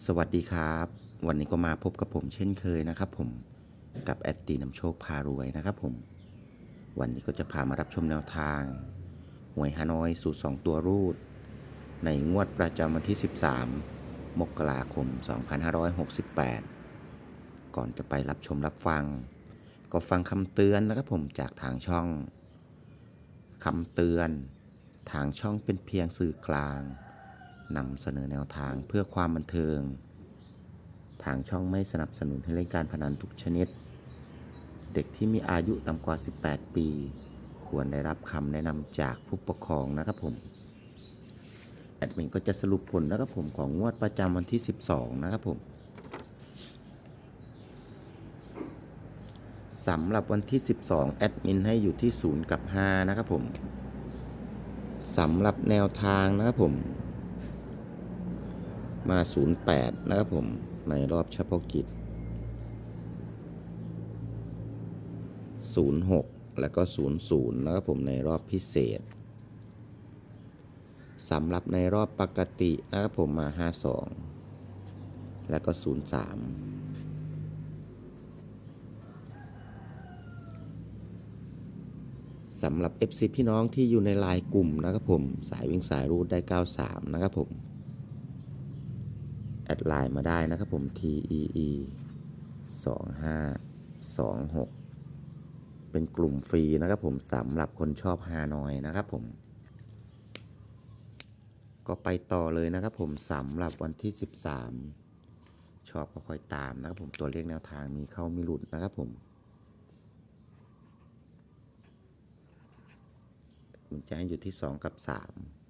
สวัสดีครับ วันนี้ก็มาพบกับผมเช่นเคยนะครับผมกับแอดตีนำโชคพารวยนะครับผม วันนี้ก็จะพามารับชมแนวทางหวยฮานอยสูตร2ตัวรูด ในงวดประจำวันที่ 13 มกราคม 2568 ก่อนจะไปรับชมรับฟัง ก็ฟังคำเตือนนะครับผมจากทางช่องคำเตือน ทางช่องเป็นเพียงสื่อกลาง นำเสนอแนวทางเพื่อความบันเทิง ทางช่องไม่สนับสนุนให้เล่นการพนันทุกชนิด เด็กที่มีอายุต่ำกว่า 18 ปี ควรได้รับคำแนะนำจากผู้ปกครองนะครับผม แอดมินก็จะสรุปผลนะครับผมของงวดประจำวันที่ 12 นะครับผมสำหรับวันที่ 12 แอดมินให้อยู่ที่ 0 กับ 5 นะครับผม สำหรับแนวทางนะครับผม มา 08 นะครับผม ในรอบเฉพาะกิจ 06 แล้วก็ 00 นะครับผมในรอบพิเศษสำหรับในรอบปกตินะครับผมมา 52 แล้วก็ 03สำหรับ FC พี่น้องที่อยู่ในลน์กลุ่มนะครับผม สายวิ่งสายรูดได้ 93 นะครับผม แอดไลน์มาได้นะครับผม TEE 2526 เป็นกลุ่มฟรีนะครับผมสำหรับคนชอบฮานอยนะครับผม ก็ไปต่อเลยนะครับผมสำหรับวันที่ 13 ชอบก็ค่อยตามนะครับผมตัวเลขแนวทางมีเข้ามีหลุดนะครับผมมันจะให้อยู่ที่ 2 กับ 3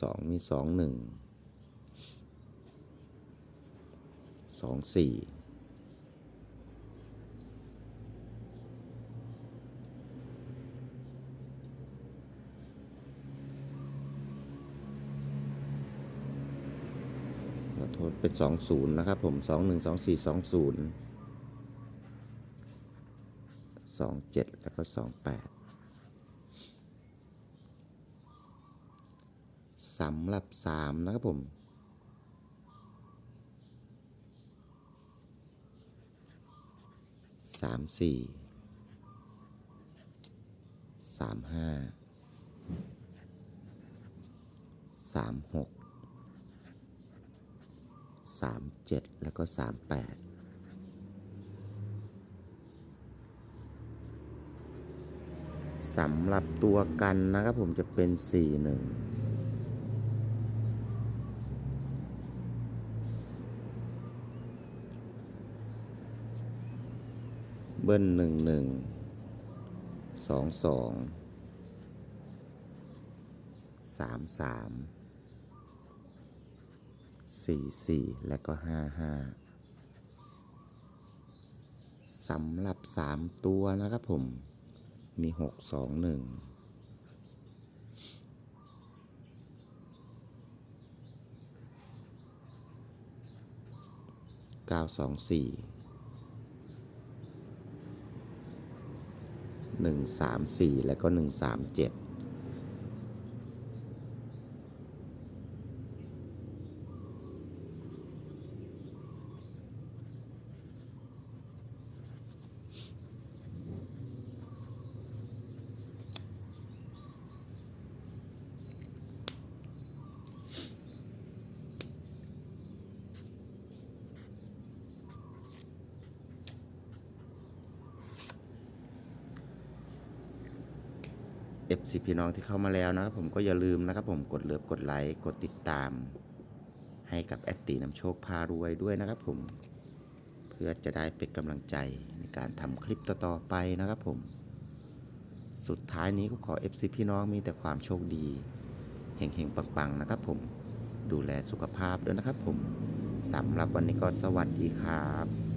สองมีสองหนึ่งสองสี่ขอโทษเป็นสองศูนย์นะครับผมสองหนึ่งสองสี่สองศูนย์สองเจ็ดแล้วก็สองแปด สำหรับสามนะครับผม สามสี่ สามห้า สามหก สามเจ็ดแล้วก็สามแปดสำหรับตัวกันนะครับผมจะเป็นสี่หนึ่ง บิ้ลหนึ่งหนึ่งสองสองสามสามสี่สี่และก็ห้าห้าสำหรับสามตัวนะครับผมมีหกสองหนึ่งเก้าสองสี่ 134 แล้วก็ 137 FC พี่น้องที่เข้ามาแล้วนะครับผมก็อย่าลืมนะครับผมกดเลิฟกดไลค์กดติดตาม ให้กับแอตตีน้ำโชคพารวยด้วยนะครับผม เพื่อจะได้เป็นกำลังใจในการทำคลิปต่อๆไปนะครับผม สุดท้ายนี้ก็ขอ FC พี่น้องมีแต่ความโชคดีเฮงๆปังๆนะครับผมดูแลสุขภาพด้วยนะครับผมสำหรับวันนี้ก็สวัสดีครับ